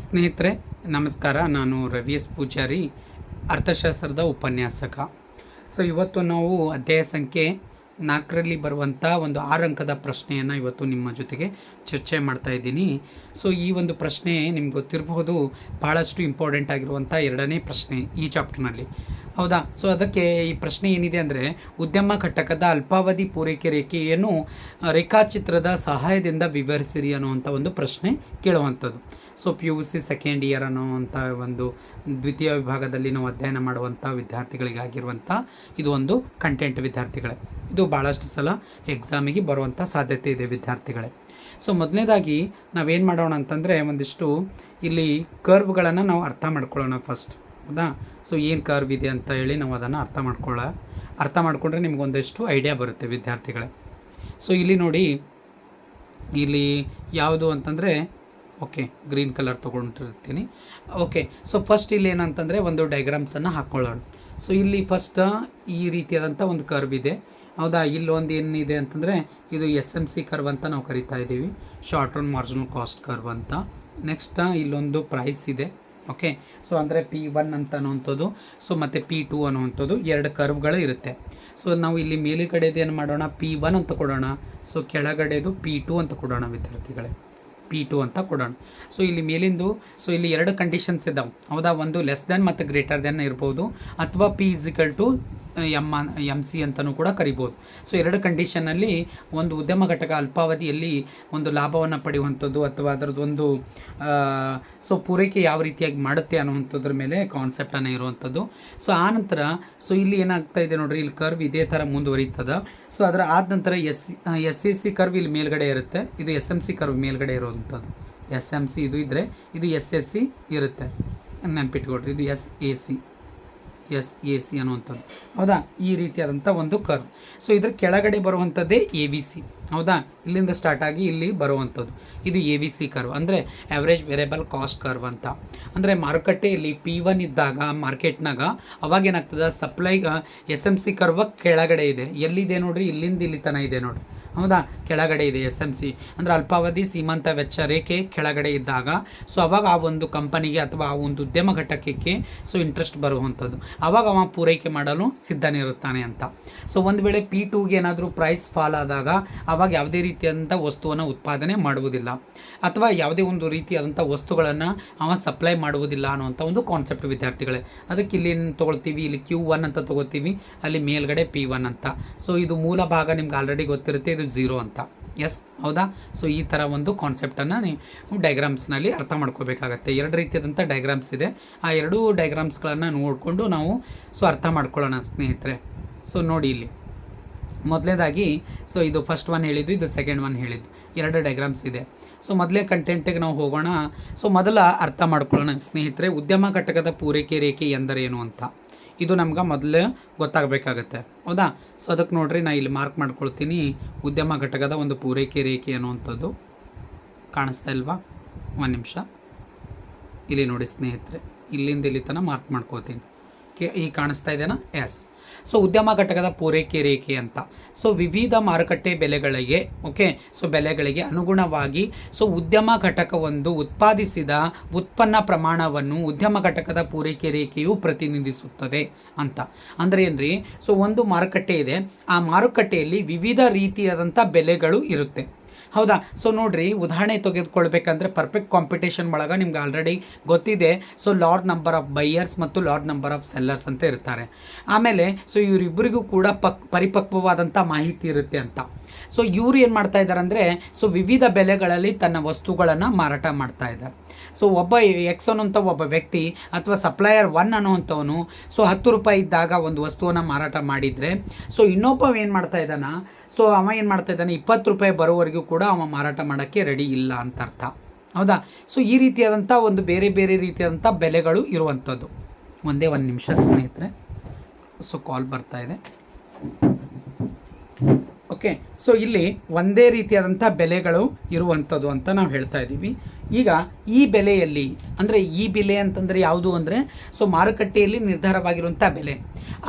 ಸ್ನೇಹಿತರೆ, ನಮಸ್ಕಾರ. ನಾನು ರವಿ ಎಸ್ ಪೂಜಾರಿ, ಅರ್ಥಶಾಸ್ತ್ರದ ಉಪನ್ಯಾಸಕ. ಸೊ ಇವತ್ತು ನಾವು ಅಧ್ಯಾಯ ಸಂಖ್ಯೆ ನಾಲ್ಕರಲ್ಲಿ ಬರುವಂಥ ಒಂದು ಆರು ಅಂಕದ ಪ್ರಶ್ನೆಯನ್ನು ಇವತ್ತು ನಿಮ್ಮ ಜೊತೆಗೆ ಚರ್ಚೆ ಮಾಡ್ತಾ ಇದ್ದೀನಿ. ಸೊ ಈ ಒಂದು ಪ್ರಶ್ನೆ ನಿಮ್ಗೆ ಗೊತ್ತಿರಬಹುದು ಭಾಳಷ್ಟು ಇಂಪಾರ್ಟೆಂಟ್ ಆಗಿರುವಂಥ ಎರಡನೇ ಪ್ರಶ್ನೆ ಈ ಚಾಪ್ಟರ್ನಲ್ಲಿ ಹೌದಾ? ಸೊ ಅದಕ್ಕೆ ಈ ಪ್ರಶ್ನೆ ಏನಿದೆ ಅಂದರೆ, ಉದ್ಯಮ ಘಟಕದ ಅಲ್ಪಾವಧಿ ಪೂರೈಕೆ ರೇಖೆಯನ್ನು ರೇಖಾಚಿತ್ರದ ಸಹಾಯದಿಂದ ವಿವರಿಸಿರಿ ಅನ್ನುವಂಥ ಒಂದು ಪ್ರಶ್ನೆ ಕೇಳುವಂಥದ್ದು so P U C second year ಅನ್ನುವಂಥ ಒಂದು ದ್ವಿತೀಯ ವಿಭಾಗದಲ್ಲಿ ನಾವು ಅಧ್ಯಯನ ಮಾಡುವಂಥ ವಿದ್ಯಾರ್ಥಿಗಳಿಗಾಗಿರುವಂಥ ಇದು ಒಂದು ಕಂಟೆಂಟ್ ವಿದ್ಯಾರ್ಥಿಗಳೇ. ಇದು ಭಾಳಷ್ಟು ಸಲ ಎಕ್ಸಾಮಿಗೆ ಬರುವಂಥ ಸಾಧ್ಯತೆ ಇದೆ ವಿದ್ಯಾರ್ಥಿಗಳೇ. ಸೊ ಮೊದಲನೇದಾಗಿ ನಾವೇನು ಮಾಡೋಣ ಅಂತಂದರೆ ಒಂದಿಷ್ಟು ಇಲ್ಲಿ ಕರ್ವ್ಗಳನ್ನು ನಾವು ಅರ್ಥ ಮಾಡ್ಕೊಳ್ಳೋಣ ಫಸ್ಟ್ ಹೌದಾ? ಸೊ ಏನು ಕರ್ವ್ ಇದೆ ಅಂತ ಹೇಳಿ ನಾವು ಅದನ್ನು ಅರ್ಥ ಮಾಡ್ಕೊಳ್ಳ ಅರ್ಥ ಮಾಡಿಕೊಂಡ್ರೆ ನಿಮಗೊಂದಷ್ಟು ಐಡಿಯಾ ಬರುತ್ತೆ ವಿದ್ಯಾರ್ಥಿಗಳೇ. ಸೊ ಇಲ್ಲಿ ನೋಡಿ, ಇಲ್ಲಿ ಯಾವುದು ಅಂತಂದರೆ ಓಕೆ, ಗ್ರೀನ್ ಕಲರ್ ತೊಗೊಂಡಿರ್ತೀನಿ. ಓಕೆ, ಸೊ ಫಸ್ಟ್ ಇಲ್ಲಿ ಏನಂತಂದರೆ ಒಂದು ಡೈಗ್ರಾಮ್ಸನ್ನು ಹಾಕ್ಕೊಳ್ಳೋಣ ಸೊ ಇಲ್ಲಿ ಫಸ್ಟ್ ಈ ರೀತಿಯಾದಂಥ ಒಂದು ಕರ್ವ್ ಇದೆ. ಹೌದಾ? ಇಲ್ಲೊಂದು ಏನಿದೆ ಅಂತಂದರೆ ಇದು ಎಸ್ ಎಂ ಸಿ ಕರ್ವ್ ಅಂತ ನಾವು ಕರಿತಾ ಇದ್ದೀವಿ. Short run marginal cost curve ಅಂತ. ನೆಕ್ಸ್ಟ್ ಇಲ್ಲೊಂದು ಪ್ರೈಸ್ ಇದೆ. ಓಕೆ, ಸೊ ಅಂದರೆ ಪಿ ಒನ್ ಅಂತ ಅನ್ನುವಂಥದ್ದು. ಸೊ ಮತ್ತು ಪಿ ಟು ಅನ್ನುವಂಥದ್ದು ಎರಡು ಕರ್ವ್ಗಳು ಇರುತ್ತೆ. ಸೊ ನಾವು ಇಲ್ಲಿ ಮೇಲುಗಡೆದು ಏನು ಮಾಡೋಣ? ಪಿ ಒನ್ ಅಂತ ಕೊಡೋಣ. ಸೊ ಕೆಳಗಡೆದು ಪಿ ಟು ಅಂತ ಕೊಡೋಣ, ವಿದ್ಯಾರ್ಥಿಗಳೇ. ಪಿ ಟು ಅಂತ ಕೊಡೋಣ. ಸೊ ಇಲ್ಲಿ ಮೇಲಿಂದು ಸೊ ಇಲ್ಲಿ ಎರಡು ಕಂಡೀಷನ್ಸ್ ಇದ್ದಾವೆ ಹೌದಾ? ಒಂದು ಲೆಸ್ ದೆನ್ ಮತ್ತು ಗ್ರೇಟರ್ ದೆನ್ ಇರ್ಬೋದು. ಅಥವಾ P is equal to M M C ಅಂತಲೂ ಕೂಡ ಕರಿಬೋದು. ಸೊ ಎರಡು ಕಂಡೀಷನಲ್ಲಿ ಒಂದು ಉದ್ಯಮ ಘಟಕ ಅಲ್ಪಾವಧಿಯಲ್ಲಿ ಒಂದು ಲಾಭವನ್ನು ಪಡೆಯುವಂಥದ್ದು ಅಥವಾ ಅದರದ್ದು ಒಂದು ಸೊ ಪೂರೈಕೆ ಯಾವ ರೀತಿಯಾಗಿ ಮಾಡುತ್ತೆ ಅನ್ನುವಂಥದ್ರ ಮೇಲೆ ಕಾನ್ಸೆಪ್ಟನ್ನು ಇರುವಂಥದ್ದು. ಸೊ ಆನಂತರ ನಂತರ ಸೊ ಇಲ್ಲಿ ಏನಾಗ್ತಾ ಇದೆ ನೋಡಿರಿ, ಇಲ್ಲಿ ಕರ್ವ್ ಇದೇ ಥರ ಮುಂದುವರಿತದ. ಸೊ ಅದರ ಆದ ನಂತರ S S S C curve ಇಲ್ಲಿ ಮೇಲ್ಗಡೆ ಇರುತ್ತೆ. ಇದು ಎಸ್ ಎಂ ಸಿ ಕರ್ವ್ ಮೇಲ್ಗಡೆ ಇರುವಂಥದ್ದು. ಎಸ್ ಎಂ ಸಿ ಇದು ಇದ್ದರೆ ಇದು ಎಸ್ ಎಸ್ ಸಿ ಇರುತ್ತೆ. ನೆನ್ಪಿಟ್ಕೊಡ್ರಿ ಇದು S A C. S, A, C ಅನ್ನುವಂಥದ್ದು. ಹೌದಾ? ಈ ರೀತಿಯಾದಂಥ ಒಂದು ಕರ್ವ್ ಸೊ ಇದ್ರ ಕೆಳಗಡೆ ಬರುವಂಥದ್ದೇ ಎ ವಿ ಸಿ ಹೌದಾ? ಇಲ್ಲಿಂದ ಸ್ಟಾರ್ಟ್ ಆಗಿ ಇಲ್ಲಿ ಬರುವಂಥದ್ದು. ಇದು ಎ ವಿ ಸಿ ಕರ್ವ್ ಅಂದರೆ ಆ್ಯಾವ್ರೇಜ್ ವೇರಿಯಬಲ್ ಕಾಸ್ಟ್ ಕರ್ವ್ ಅಂತ. ಅಂದರೆ ಮಾರುಕಟ್ಟೆಯಲ್ಲಿ ಪಿ ಒನ್ ಇದ್ದಾಗ ಮಾರ್ಕೆಟ್ನಾಗ ಅವಾಗ ಏನಾಗ್ತದೆ? ಸಪ್ಲೈಗ ಎಸ್ ಎಂ ಸಿ ಕರ್ವ ಕೆಳಗಡೆ ಇದೆ. ಎಲ್ಲಿದೆ ನೋಡ್ರಿ? ಇಲ್ಲಿಂದ ಇಲ್ಲಿ ತನಕ ಇದೆ ನೋಡ್ರಿ. ಹೌದಾ? ಕೆಳಗಡೆ ಇದೆ ಎಸ್ ಎಂ ಸಿ ಅಂದರೆ ಅಲ್ಪಾವಧಿ ಸೀಮಂತ ವೆಚ್ಚ ರೇಖೆ ಕೆಳಗಡೆ ಇದ್ದಾಗ. ಸೊ ಅವಾಗ ಆ ಒಂದು ಕಂಪನಿಗೆ ಅಥವಾ ಆ ಒಂದು ಉದ್ಯಮ ಘಟಕಕ್ಕೆ ಸೊ ಇಂಟ್ರೆಸ್ಟ್ ಬರುವಂಥದ್ದು. ಅವಾಗ ಅವ ಪೂರೈಕೆ ಮಾಡಲು ಸಿದ್ಧನಿರುತ್ತಾನೆ ಅಂತ. ಸೊ ಒಂದು ವೇಳೆ ಪಿ ಟೂಗೆ ಏನಾದರೂ ಪ್ರೈಸ್ ಫಾಲ್ ಆದಾಗ, ಅವಾಗ ಯಾವುದೇ ರೀತಿಯಾದಂಥ ವಸ್ತುವನ್ನು ಉತ್ಪಾದನೆ ಮಾಡುವುದಿಲ್ಲ. ಅಥವಾ ಯಾವುದೇ ಒಂದು ರೀತಿಯಾದಂಥ ವಸ್ತುಗಳನ್ನು ಅವ ಸಪ್ಲೈ ಮಾಡುವುದಿಲ್ಲ ಅನ್ನುವಂಥ ಒಂದು ಕಾನ್ಸೆಪ್ಟ್ ವಿದ್ಯಾರ್ಥಿಗಳೇ. ಅದಕ್ಕೆ ಇಲ್ಲಿ ತೊಗೊಳ್ತೀವಿ? ಇಲ್ಲಿ ಕ್ಯೂ ಒನ್ ಅಂತ ತೊಗೋತೀವಿ ಅಲ್ಲಿ ಮೇಲ್ಗಡೆ ಪಿ ಒನ್ ಅಂತ. ಸೊ ಇದು ಮೂಲ ಭಾಗ ನಿಮ್ಗೆ ಆಲ್ರೆಡಿ ಗೊತ್ತಿರುತ್ತೆ. ಇದು ಝೀರೋ ಅಂತ. ಎಸ್ ಹೌದಾ? ಸೊ ಈ ಥರ ಒಂದು ಕಾನ್ಸೆಪ್ಟನ್ನು ನೀವು ಡೈಗ್ರಾಮ್ಸ್ನಲ್ಲಿ ಅರ್ಥ ಮಾಡ್ಕೋಬೇಕಾಗತ್ತೆ. ಎರಡು ರೀತಿಯಾದಂಥ ಡೈಗ್ರಾಮ್ಸ್ ಇದೆ. ಆ ಎರಡೂ ಡೈಗ್ರಾಮ್ಸ್ಗಳನ್ನು ನೋಡಿಕೊಂಡು ನಾವು ಸೊ, ಅರ್ಥ ಮಾಡ್ಕೊಳ್ಳೋಣ ಸ್ನೇಹಿತರೆ. ಸೊ ನೋಡಿ ಇಲ್ಲಿ. ಮೊದಲೇದಾಗಿ ಸೊ ಇದು ಫಸ್ಟ್ ಒನ್ ಹೇಳಿದ್ದು, ಇದು ಸೆಕೆಂಡ್ ಒನ್ ಹೇಳಿದ್ದು. ಎರಡು ಡೈಗ್ರಾಮ್ಸ್ ಇದೆ. ಸೊ ಮೊದಲೇ ಕಂಟೆಂಟಿಗೆ ನಾವು ಹೋಗೋಣ. ಸೊ ಮೊದಲ ಅರ್ಥ ಮಾಡ್ಕೊಳ್ಳೋಣ ಸ್ನೇಹಿತರೆ, ಉದ್ಯಮ ಘಟಕದ ಪೂರೈಕೆ ರೇಖೆ ಎಂದರೇನು ಅಂತ. ಇದು ನಮ್ಗೆ ಮೊದಲೇ ಗೊತ್ತಾಗಬೇಕಾಗತ್ತೆ. ಹೌದಾ? ಸೊ ಅದಕ್ಕೆ ನೋಡಿರಿ, ನಾ ಇಲ್ಲಿ ಮಾರ್ಕ್ ಮಾಡ್ಕೊಳ್ತೀನಿ. ಉದ್ಯಮ ಘಟಕದ ಒಂದು ಪೂರೈಕೆ ರೇಖೆ ಅನ್ನುವಂಥದ್ದು. ಕಾಣಿಸ್ತಾ ಇಲ್ವಾ? ಒಂದು ನಿಮಿಷ. ಇಲ್ಲಿ ನೋಡಿ ಸ್ನೇಹಿತರೆ, ಇಲ್ಲಿಂದ ಇಲ್ಲಿ ತನಕ ಮಾರ್ಕ್ ಮಾಡ್ಕೋತೀನಿ. ಈ ಕಾಣಿಸ್ತಾ ಇದೆನಾ? ಎಸ್ ಸೊ ಉದ್ಯಮ ಘಟಕದ ಪೂರೈಕೆ ರೇಖೆ ಅಂತ. ಸೊ ವಿವಿಧ ಮಾರುಕಟ್ಟೆ ಬೆಲೆಗಳಿಗೆ ಓಕೆ ಸೊ ಬೆಲೆಗಳಿಗೆ ಅನುಗುಣವಾಗಿ ಸೊ ಉದ್ಯಮ ಘಟಕವೊಂದು ಉತ್ಪಾದಿಸಿದ ಉತ್ಪನ್ನ ಪ್ರಮಾಣವನ್ನು ಉದ್ಯಮ ಘಟಕದ ಪೂರೈಕೆ ರೇಖೆಯು ಪ್ರತಿನಿಧಿಸುತ್ತದೆ ಅಂತ. ಅಂದರೆ ಏನ್ರಿ? ಸೊ ಒಂದು ಮಾರುಕಟ್ಟೆ ಇದೆ. ಆ ಮಾರುಕಟ್ಟೆಯಲ್ಲಿ ವಿವಿಧ ರೀತಿಯಾದಂಥ ಬೆಲೆಗಳು ಇರುತ್ತೆ. ಹೌದಾ? ಸೊ ನೋಡ್ರಿ, ಉದಾಹರಣೆ ತೆಗೆದುಕೊಳ್ಬೇಕಂದ್ರೆ ಪರ್ಫೆಕ್ಟ್ ಕಾಂಪಿಟೇಷನ್ ಒಳಗೆ ನಿಮ್ಗೆ ಆಲ್ರೆಡಿ ಗೊತ್ತಿದೆ. So large number of buyers ಮತ್ತು ಲಾರ್ಡ್ ನಂಬರ್ ಆಫ್ ಸೆಲ್ಲರ್ಸ್ ಅಂತ ಇರ್ತಾರೆ. ಆಮೇಲೆ ಸೊ ಇವರಿಬ್ಬರಿಗೂ ಕೂಡ ಪಕ್ ಪರಿಪಕ್ವವಾದಂಥ ಮಾಹಿತಿ ಇರುತ್ತೆ ಅಂತ. ಸೊ ಇವರು ಏನು ಮಾಡ್ತಾ ಇದ್ದಾರೆ ಅಂದರೆ ಸೊ ವಿವಿಧ ಬೆಲೆಗಳಲ್ಲಿ ತನ್ನ ವಸ್ತುಗಳನ್ನು ಮಾರಾಟ ಮಾಡ್ತಾ ಇದ್ದಾರೆ ಸೊ ಒಬ್ಬ ಎಕ್ಸ್ ಅನ್ನೋಂಥ ಒಬ್ಬ ವ್ಯಕ್ತಿ ಅಥವಾ ಸಪ್ಲೈಯರ್ ಒನ್ ಅನ್ನೋವಂಥವನು ಸೊ ಹತ್ತು ರೂಪಾಯಿ ಇದ್ದಾಗ ಒಂದು ವಸ್ತುವನ್ನು ಮಾರಾಟ ಮಾಡಿದರೆ ಸೊ ಇನ್ನೊಬ್ಬ ಏನು ಮಾಡ್ತಾ ಇದ್ದಾನ ಸೊ ಅವ ಏನು ಮಾಡ್ತಾ ಇದ್ದಾನೆ ಇಪ್ಪತ್ತು ರೂಪಾಯಿ ಬರೋವರೆಗೂ ಕೂಡ ಅವ ಮಾರಾಟ ಮಾಡೋಕ್ಕೆ ರೆಡಿ ಇಲ್ಲ ಅಂತ ಅರ್ಥ. ಹೌದಾ? ಸೊ ಈ ರೀತಿಯಾದಂಥ ಒಂದು ಬೇರೆ ಬೇರೆ ರೀತಿಯಾದಂಥ ಬೆಲೆಗಳು ಇರುವಂಥದ್ದು. ಒಂದೇ ಒಂದು ನಿಮಿಷ ಸ್ನೇಹಿತರೆ. ಸೊ ಕಾಲ್ ಬರ್ತಾ ಇದೆ. ಓಕೆ ಸೊ ಇಲ್ಲಿ ಒಂದೇ ರೀತಿಯಾದಂಥ ಬೆಲೆಗಳು ಇರುವಂಥದ್ದು ಅಂತ ನಾವು ಹೇಳ್ತಾ ಇದ್ದೀವಿ. ಈಗ ಈ ಬೆಲೆಯಲ್ಲಿ, ಅಂದರೆ ಈ ಬೆಲೆ ಅಂತಂದರೆ ಯಾವುದು ಅಂದರೆ ಸೊ ಮಾರುಕಟ್ಟೆಯಲ್ಲಿ ನಿರ್ಧಾರವಾಗಿರುವಂಥ ಬೆಲೆ.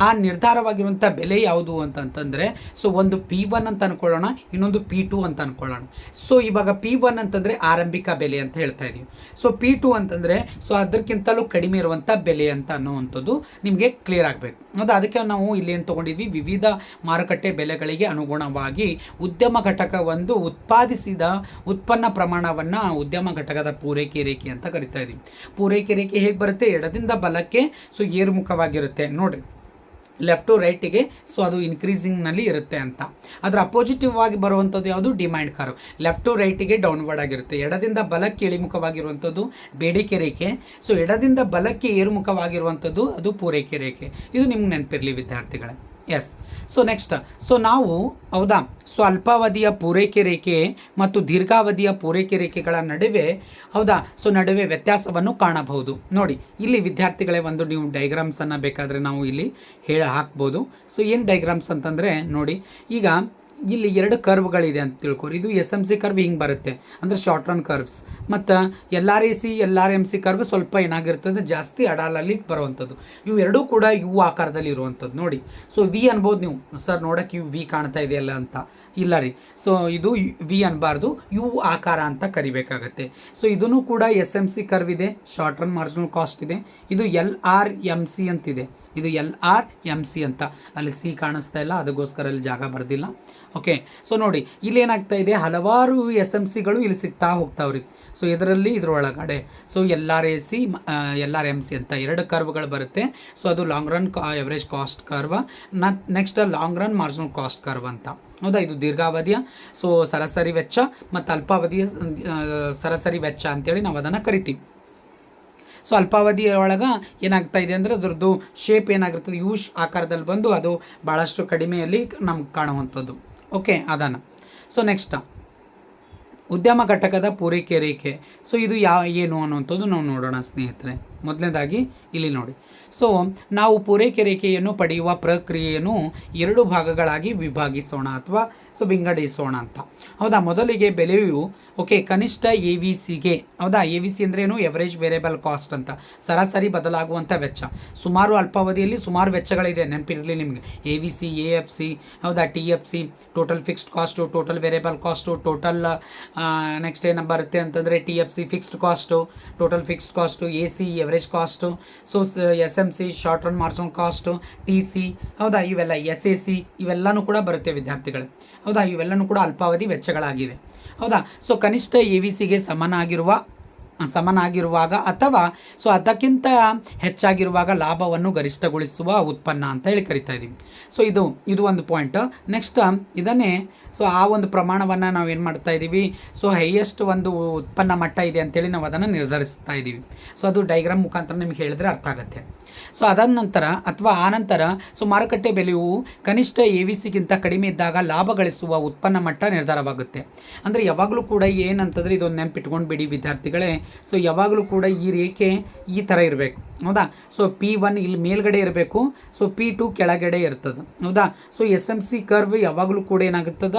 ಆ ನಿರ್ಧಾರವಾಗಿರುವಂಥ ಬೆಲೆ ಯಾವುದು ಅಂತಂತಂದರೆ ಸೊ ಒಂದು ಪಿ ಒನ್ ಅಂತ ಅನ್ಕೊಳ್ಳೋಣ, ಇನ್ನೊಂದು ಪಿ ಟು ಅಂತ ಅನ್ಕೊಳ್ಳೋಣ. ಸೊ ಇವಾಗ ಪಿ ಒನ್ ಅಂತಂದರೆ ಆರಂಭಿಕ ಬೆಲೆ ಅಂತ ಹೇಳ್ತಾ ಇದೀವಿ. ಸೊ ಪಿ ಟು ಅಂತಂದರೆ ಸೊ ಅದಕ್ಕಿಂತಲೂ ಕಡಿಮೆ ಇರುವಂಥ ಬೆಲೆ ಅಂತ ಅನ್ನೋವಂಥದ್ದು ನಿಮಗೆ ಕ್ಲಿಯರ್ ಆಗಬೇಕು. ಅದು ಅದಕ್ಕೆ ನಾವು ಇಲ್ಲಿ ಏನು ತೊಗೊಂಡಿದ್ವಿ? ವಿವಿಧ ಮಾರುಕಟ್ಟೆ ಬೆಲೆಗಳಿಗೆ ಅನುಗುಣವಾಗಿ ಉದ್ಯಮ ಘಟಕ ಒಂದು ಉತ್ಪಾದಿಸಿದ ಉತ್ಪನ್ನ ಪ್ರಮಾಣವನ್ನು ಉದ್ಯಮ ಘಟಕದ ಪೂರೈಕೆ ರೇಖೆ ಅಂತ ಕರಿತಾ ಇದ್ದೀವಿ ಪೂರೈಕೆ ರೇಖೆ ಹೇಗೆ ಬರುತ್ತೆ? ಎಡದಿಂದ ಬಲಕ್ಕೆ ಸೊ ಏರುಮುಖವಾಗಿರುತ್ತೆ. ನೋಡ್ರಿ. ಲೆಫ್ಟ್ ಟು ರೈಟಿಗೆ ಸೊ ಅದು ಇನ್ಕ್ರೀಸಿಂಗ್ನಲ್ಲಿ ಇರುತ್ತೆ ಅಂತ. ಅದರ ಅಪೋಸಿಟಿವ್ ಆಗಿ ಬರುವಂಥದ್ದು ಯಾವುದು? ಡಿಮ್ಯಾಂಡ್ ಕಾರು ಲೆಫ್ಟ್ ಟು ರೈಟಿಗೆ ಡೌನ್ವರ್ಡ್ ಆಗಿರುತ್ತೆ. ಎಡದಿಂದ ಬಲಕ್ಕೆ ಇಳಿಮುಖವಾಗಿರುವಂಥದ್ದು ಬೇಡಿಕೆ ರೇಖೆ. ಸೊ ಎಡದಿಂದ ಬಲಕ್ಕೆ ಏರುಮುಖವಾಗಿರುವಂಥದ್ದು ಅದು ಪೂರೈಕೆ ರೇಖೆ. ಇದು ನಿಮ್ಗೆ ನೆನಪಿರಲಿ, ವಿದ್ಯಾರ್ಥಿಗಳೇ. ಎಸ್ ಸೊ ನೆಕ್ಸ್ಟ್ ಸೊ ನಾವು, ಹೌದಾ? ಸೊ ಅಲ್ಪಾವಧಿಯ ಪೂರೈಕೆ ರೇಖೆ ಮತ್ತು ದೀರ್ಘಾವಧಿಯ ಪೂರೈಕೆ ರೇಖೆಗಳ ನಡುವೆ, ಹೌದಾ? ಸೊ ನಡುವೆ ವ್ಯತ್ಯಾಸವನ್ನು ಕಾಣಬಹುದು. ನೋಡಿ, ಇಲ್ಲಿ ವಿದ್ಯಾರ್ಥಿಗಳೇ ಒಂದು ನೀವು ಡೈಗ್ರಾಮ್ಸನ್ನು ಬೇಕಾದರೆ ನಾವು ಇಲ್ಲಿ ಹೇಳ ಹಾಕ್ಬೋದು. ಸೊ ಏನು ಡೈಗ್ರಾಮ್ಸ್ ಅಂತಂದರೆ, ನೋಡಿ, ಈಗ ಇಲ್ಲಿ ಎರಡು ಕರ್ವ್ಗಳಿದೆ ಅಂತ ತಿಳ್ಕೊರಿ. ಇದು ಎಸ್ ಎಂ ಸಿ ಕರ್ವ್ ಹಿಂಗೆ ಬರುತ್ತೆ. ಅಂದರೆ ಶಾರ್ಟ್ ರನ್ ಕರ್ವ್ಸ್ ಮತ್ತು L R A C L R M C curve ಸ್ವಲ್ಪ ಏನಾಗಿರ್ತದೆ, ಜಾಸ್ತಿ ಅಡಾಲಲ್ಲಿ ಬರುವಂಥದ್ದು. ಇವು ಎರಡೂ ಕೂಡ ಯು ಆಕಾರದಲ್ಲಿ ಇರುವಂಥದ್ದು. ನೋಡಿ. ಸೊ ವಿ ಅನ್ಬೋದು ನೀವು. ಸರ್, ನೋಡೋಕ್ಕೆ ಇವು ವಿ ಕಾಣ್ತಾ ಇದೆಯಲ್ಲ ಅಂತ. ಇಲ್ಲ ರೀ. ಸೊ ಇದು ವಿ ಅನ್ಬಾರ್ದು. ಯು ಆಕಾರ ಅಂತ ಕರಿಬೇಕಾಗತ್ತೆ. ಸೊ ಇದೂ ಕೂಡ ಎಸ್ ಎಂ ಸಿ ಕರ್ವ್ ಇದೆ. ಶಾರ್ಟ್ ರನ್ ಮಾರ್ಜಿನಲ್ ಕಾಸ್ಟ್ ಇದೆ. ಇದು ಎಲ್ ಆರ್ ಎಂ ಸಿ ಅಂತಿದೆ. ಇದು ಎಲ್ ಆರ್ ಎಂ ಸಿ ಅಂತ. ಅಲ್ಲಿ ಸಿ ಕಾಣಿಸ್ತಾ ಇಲ್ಲ, ಅದಕ್ಕೋಸ್ಕರ ಅಲ್ಲಿ ಜಾಗ ಬರೆದಿಲ್ಲ. ಓಕೆ ಸೊ ನೋಡಿ, ಇಲ್ಲಿ ಏನಾಗ್ತಾ ಇದೆ? ಹಲವಾರು ಎಸ್ ಎಂ ಸಿಗಳು ಇಲ್ಲಿ ಸಿಗ್ತಾ ಹೋಗ್ತಾವ್ರಿ. ಸೊ ಇದರಲ್ಲಿ ಇದರೊಳಗಡೆ so L R A C L R M C ಅಂತ ಎರಡು ಕರ್ವ್ಗಳು ಬರುತ್ತೆ. ಸೊ ಅದು long run average cost curve next long run marginal cost curve ಅಂತ. ಹೌದಾ? ಇದು ದೀರ್ಘಾವಧಿಯ ಸೊ ಸರಾಸರಿ ವೆಚ್ಚ, ಮತ್ತು ಅಲ್ಪಾವಧಿಯ ಸರಾಸರಿ ವೆಚ್ಚ ಅಂತೇಳಿ ನಾವು ಅದನ್ನು ಕರಿತೀವಿ. ಸೊ ಅಲ್ಪಾವಧಿಯ ಒಳಗೆ ಏನಾಗ್ತಾ ಇದೆ ಅಂದರೆ ಅದರದ್ದು ಶೇಪ್ ಏನಾಗಿರ್ತದೆ ಯೂಶ್ ಆಕಾರದಲ್ಲಿ ಬಂದು ಅದು ಭಾಳಷ್ಟು ಕಡಿಮೆಯಲ್ಲಿ ನಮ್ಗೆ ಕಾಣುವಂಥದ್ದು. ಓಕೆ ಅದಾನ. ಸೊ ನೆಕ್ಸ್ಟ್ ಉದ್ಯಮ ಘಟಕದ ಪೂರೈಕೆ ರೇಖೆ. ಸೊ ಇದು ಯಾವ ಏನು ಅನ್ನುವಂಥದ್ದು ನಾವು ನೋಡೋಣ ಸ್ನೇಹಿತರೆ. ಮೊದಲನೇದಾಗಿ ಇಲ್ಲಿ ನೋಡಿ. ಸೊ ನಾವು ಪೂರೈಕೆ ರೇಖೆಯನ್ನು ಪಡೆಯುವ ಪ್ರಕ್ರಿಯೆಯನ್ನು ಎರಡು ಭಾಗಗಳಾಗಿ ವಿಭಾಗಿಸೋಣ ಅಥವಾ ಸೊ ವಿಂಗಡಿಸೋಣ ಅಂತ. ಹೌದಾ? ಮೊದಲಿಗೆ ಬೆಲೆಯು ಓಕೆ ಕನಿಷ್ಠ ಎ ವಿ ಸಿಗೆ ಹೌದಾ? ಎ ವಿ ಸಿ ಅಂದ್ರೆ ಏನು? ಎವರೇಜ್ ವೇರಿಯಬಲ್ ಕಾಸ್ಟ್ ಅಂತ. ಸರಾಸರಿ ಬದಲಾಗುವಂಥ ವೆಚ್ಚ. ಸುಮಾರು ಅಲ್ಪಾವಧಿಯಲ್ಲಿ ಸುಮಾರು ವೆಚ್ಚಗಳಿದೆ. ನೆನಪಿರಲಿ ನಿಮಗೆ. A V C A F C ಹೌದಾ? T F C total fixed cost total variable cost total next ಏನು ಬರುತ್ತೆ ಅಂತಂದರೆ T F C fixed cost total fixed cost A C average cost so S M C short run marginal cost T C ಹೌದಾ? ಇವೆಲ್ಲ S A C ಇವೆಲ್ಲನೂ ಕೂಡ ಬರುತ್ತೆ ವಿದ್ಯಾರ್ಥಿಗಳು. ಹೌದಾ? ಇವೆಲ್ಲನೂ ಕೂಡ ಅಲ್ಪಾವಧಿ ವೆಚ್ಚಗಳಾಗಿವೆ. ಹೌದಾ? ಸೊ ಕನಿಷ್ಠ ಎ ವಿ ಸಿಗೆ ಸಮನಾಗಿರುವ ಸಮನಾಗಿರುವಾಗ ಅಥವಾ ಸೊ ಅದಕ್ಕಿಂತ ಹೆಚ್ಚಾಗಿರುವಾಗ ಲಾಭವನ್ನು ಗರಿಷ್ಠಗೊಳಿಸುವ ಉತ್ಪನ್ನ ಅಂತ ಹೇಳಿ ಕರಿತಾ ಇದ್ದೀವಿ. ಸೊ ಇದು ಇದು ಒಂದು ಪಾಯಿಂಟ್ ನೆಕ್ಸ್ಟ್ ಇದನ್ನೇ ಸೊ ಆ ಒಂದು ಪ್ರಮಾಣವನ್ನು ನಾವು ಏನು ಮಾಡ್ತಾ ಇದ್ದೀವಿ? ಸೊ ಹೈಯೆಸ್ಟ್ ಒಂದು ಉತ್ಪನ್ನ ಮಟ್ಟ ಇದೆ ಅಂತೇಳಿ ನಾವು ಅದನ್ನು ನಿರ್ಧರಿಸ್ತಾ ಇದ್ದೀವಿ. ಸೊ ಅದು ಡೈಗ್ರಾಮ್ ಮುಖಾಂತರ ನಿಮ್ಗೆ ಹೇಳಿದ್ರೆ ಅರ್ಥ ಆಗುತ್ತೆ. ಸೊ ಅದಾದ ನಂತರ ಅಥವಾ ಆನಂತರ ನಂತರ ಸೊ ಮಾರುಕಟ್ಟೆ ಬೆಲೆಯು ಕನಿಷ್ಠ ಎ ವಿ ಸಿಗಿಂತ ಕಡಿಮೆ ಇದ್ದಾಗ ಲಾಭ ಗಳಿಸುವ ಉತ್ಪನ್ನ ಮಟ್ಟ ನಿರ್ಧಾರವಾಗುತ್ತೆ. ಅಂದರೆ ಯಾವಾಗಲೂ ಕೂಡ ಏನಂತಂದರೆ ಇದೊಂದು ನೆನಪಿಟ್ಕೊಂಡು ಬಿಡಿ ವಿದ್ಯಾರ್ಥಿಗಳೇ. ಸೊ ಯಾವಾಗಲೂ ಕೂಡ ಈ ರೇಖೆ ಈ ಥರ ಇರಬೇಕು. ಹೌದಾ? ಸೊ ಪಿ ಒನ್ ಇಲ್ಲಿ ಮೇಲ್ಗಡೆ ಇರಬೇಕು. ಸೊ ಪಿ ಟು ಕೆಳಗಡೆ ಇರ್ತದೆ. ಹೌದಾ? So S M C curve ಯಾವಾಗಲೂ ಕೂಡ ಏನಾಗುತ್ತದ?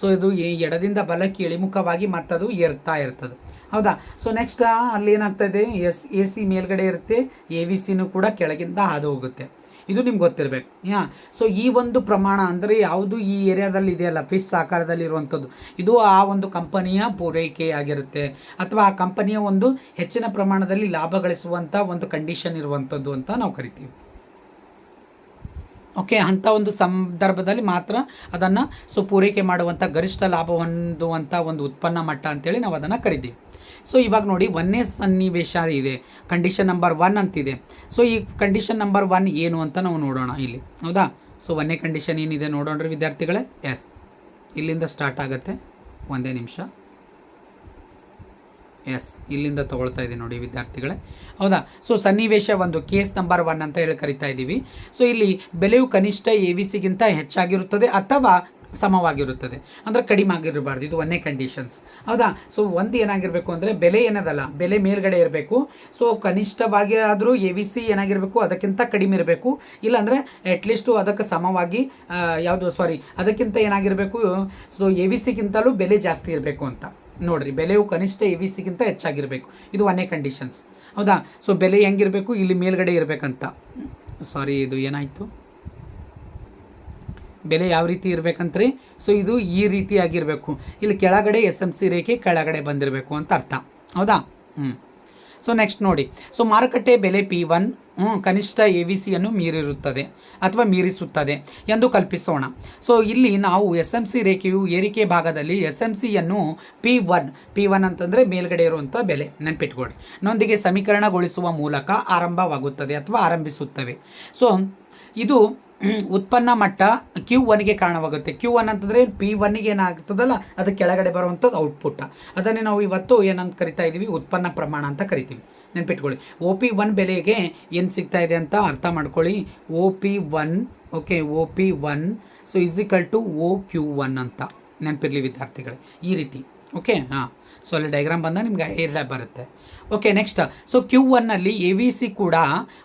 ಸೊ ಇದು ಎಡದಿಂದ ಬಲಕ್ಕೆ ಇಳಿಮುಖವಾಗಿ ಮತ್ತದು ಏರ್ತಾ ಇರ್ತದೆ. ಹೌದಾ? ಸೊ ನೆಕ್ಸ್ಟ್ ಅಲ್ಲಿ ಏನಾಗ್ತಾ ಇದೆ? ಎಸ್, ಎ, ಸಿ ಮೇಲ್ಗಡೆ ಇರುತ್ತೆ, ಎ, ವಿ ಸಿನೂ ಕೂಡ ಕೆಳಗಿಂದ ಹಾದು ಹೋಗುತ್ತೆ. ಇದು ನಿಮ್ಗೆ ಗೊತ್ತಿರಬೇಕು, ಯಾ? ಸೊ ಈ ಒಂದು ಪ್ರಮಾಣ ಅಂದರೆ ಯಾವುದು ಈ ಏರಿಯಾದಲ್ಲಿ ಇದೆಯಲ್ಲ ಫಿಶ್ ಆಕಾರದಲ್ಲಿರುವಂಥದ್ದು. ಇದು ಆ ಒಂದು ಕಂಪನಿಯ ಪೂರೈಕೆಯಾಗಿರುತ್ತೆ ಅಥವಾ ಆ ಕಂಪನಿಯ ಒಂದು ಹೆಚ್ಚಿನ ಪ್ರಮಾಣದಲ್ಲಿ ಲಾಭ ಗಳಿಸುವಂಥ ಒಂದು ಕಂಡೀಷನ್ ಇರುವಂಥದ್ದು ಅಂತ ನಾವು ಕರಿತೀವಿ. ಓಕೆ ಅಂಥ ಒಂದು ಸಂದರ್ಭದಲ್ಲಿ ಮಾತ್ರ ಅದನ್ನು ಸೊ ಪೂರೈಕೆ ಮಾಡುವಂಥ ಗರಿಷ್ಠ ಲಾಭ ಹೊಂದುವಂಥ ಒಂದು ಉತ್ಪನ್ನ ಮಟ್ಟ ಅಂತೇಳಿ ನಾವು ಅದನ್ನು ಕರಿತೀವಿ. ಸೊ ಇವಾಗ ನೋಡಿ ಒಂದೇ ಸನ್ನಿವೇಶ ಇದೆ. ಕಂಡೀಷನ್ ನಂಬರ್ ಒನ್ ಅಂತಿದೆ. ಸೊ ಈ ಕಂಡೀಷನ್ ನಂಬರ್ ಒನ್ ಏನು ಅಂತ ನಾವು ನೋಡೋಣ ಇಲ್ಲಿ. ಹೌದಾ? ಸೊ ಒಂದೇ ಕಂಡೀಷನ್ ಏನಿದೆ ನೋಡೋಣ್ರಿ ವಿದ್ಯಾರ್ಥಿಗಳೇ? ಎಸ್ ಇಲ್ಲಿಂದ ಸ್ಟಾರ್ಟ್ ಆಗುತ್ತೆ. ಒಂದೇ ನಿಮಿಷ. ಎಸ್ ಇಲ್ಲಿಂದ ತೊಗೊಳ್ತಾ ಇದ್ದೀನಿ ನೋಡಿ ವಿದ್ಯಾರ್ಥಿಗಳೇ. ಹೌದಾ? ಸೊ ಸನ್ನಿವೇಶ ಒಂದು ಕೇಸ್ ನಂಬರ್ ಒನ್ ಅಂತ ಹೇಳಿ ಕರಿತಾ ಇದ್ದೀವಿ. ಸೊ ಇಲ್ಲಿ ಬೆಲೆಯು ಕನಿಷ್ಠ ಎ ವಿ ಸಿಗಿಂತ ಹೆಚ್ಚಾಗಿರುತ್ತದೆ ಅಥವಾ ಸಮವಾಗಿರುತ್ತದೆ. ಅಂದರೆ ಕಡಿಮೆ ಆಗಿರಬಾರ್ದು. ಇದು ಒಂದೇ ಕಂಡೀಷನ್ಸ್ ಹೌದಾ? ಸೊ ಒಂದು ಏನಾಗಿರಬೇಕು ಅಂದರೆ ಬೆಲೆ ಏನದಲ್ಲ? ಬೆಲೆ ಮೇಲ್ಗಡೆ ಇರಬೇಕು. ಸೊ ಕನಿಷ್ಠವಾಗಿ ಆದರೂ ಎ ವಿ ಸಿ ಏನಾಗಿರಬೇಕು, ಅದಕ್ಕಿಂತ ಕಡಿಮೆ ಇರಬೇಕು. ಇಲ್ಲಾಂದರೆ ಅಟ್ಲೀಸ್ಟು ಅದಕ್ಕೆ ಸಮವಾಗಿ ಯಾವುದು ಸಾರಿ ಅದಕ್ಕಿಂತ ಏನಾಗಿರಬೇಕು ಸೊ ಎ ವಿ ಸಿಗಿಂತಲೂ ಬೆಲೆ ಜಾಸ್ತಿ ಇರಬೇಕು ಅಂತ. ನೋಡಿರಿ, ಬೆಲೆಯು ಕನಿಷ್ಠ ಎ ವಿ ಸಿಗಿಂತ ಹೆಚ್ಚಾಗಿರಬೇಕು. ಇದು ಒಂದೇ ಕಂಡೀಷನ್ಸ್ ಹೌದಾ? ಸೊ ಬೆಲೆ ಹೆಂಗಿರಬೇಕು? ಇಲ್ಲಿ ಮೇಲ್ಗಡೆ ಇರಬೇಕಂತ. ಸಾರಿ ಇದು ಏನಾಯಿತು? ಬೆಲೆ ಯಾವ ರೀತಿ ಇರಬೇಕಂತ್ರಿ? ಸೊ ಇದು ಈ ರೀತಿಯಾಗಿರಬೇಕು. ಇಲ್ಲಿ ಕೆಳಗಡೆ ಎಸ್ ಎಂ ಸಿ ರೇಖೆ, ಕೆಳಗಡೆ ಬಂದಿರಬೇಕು ಅಂತ ಅರ್ಥ. ಹೌದಾ? ಹ್ಞೂ ಸೊ ನೆಕ್ಸ್ಟ್ ನೋಡಿ. ಸೊ ಮಾರುಕಟ್ಟೆ ಬೆಲೆ ಪಿ ಒನ್ ಕನಿಷ್ಠ ಎ ವಿ ಸಿಯನ್ನು ಮೀರಿರುತ್ತದೆ ಅಥವಾ ಮೀರಿಸುತ್ತದೆ ಎಂದು ಕಲ್ಪಿಸೋಣ. ಸೊ ಇಲ್ಲಿ ನಾವು ಎಸ್ ಎಂ ಸಿ ರೇಖೆಯು ಏರಿಕೆ ಭಾಗದಲ್ಲಿ ಎಸ್ ಎಂ ಸಿಯನ್ನು ಪಿ ಒನ್ ಪಿ ಒನ್ ಅಂತಂದರೆ ಮೇಲ್ಗಡೆ ಇರುವಂಥ ಬೆಲೆ ನೆನ್ಪಿಟ್ಕೊಡಿ ನೊಂದಿಗೆ ಸಮೀಕರಣಗೊಳಿಸುವ ಮೂಲಕ ಆರಂಭವಾಗುತ್ತದೆ ಅಥವಾ ಆರಂಭಿಸುತ್ತವೆ. ಸೊ ಇದು ಉತ್ಪನ್ನ ಮಟ್ಟ ಕ್ಯೂ ಒನ್ಗೆ ಕಾರಣವಾಗುತ್ತೆ. ಕ್ಯೂ ಒನ್ ಅಂತಂದರೆ ಪಿ ಒನ್ಗೆ ಏನಾಗ್ತದಲ್ಲ? ಅದು ಕೆಳಗಡೆ ಬರುವಂಥದ್ದು ಔಟ್ಪುಟ್ ಅದನ್ನೇ ನಾವು ಇವತ್ತು ಏನಂತ ಕರಿತಾ ಇದ್ದೀವಿ ಉತ್ಪನ್ನ ಪ್ರಮಾಣ ಅಂತ ಕರಿತೀವಿ. ನೆನ್ಪಿಟ್ಕೊಳ್ಳಿ. ಓ ಪಿ ಒನ್ ಬೆಲೆಗೆ ಏನು ಸಿಗ್ತಾ ಇದೆ ಅಂತ ಅರ್ಥ ಮಾಡ್ಕೊಳ್ಳಿ. O P one okay O P one so is equal to O Q one ಅಂತ. ನೆನಪಿರಲಿ ವಿದ್ಯಾರ್ಥಿಗಳೇ. ಈ ರೀತಿ ಓಕೆ ಹಾಂ. ಸೊ ಅಲ್ಲಿ ಡೈಗ್ರಾಮ್ ಬಂದಾಗ ನಿಮ್ಗೆ ಏರ್ಲ ಬರುತ್ತೆ. ಓಕೆ ನೆಕ್ಸ್ಟ್ ಸೊ ಕ್ಯೂ ಒನ್ನಲ್ಲಿ ಎ ವಿ ಸಿ ಕೂಡ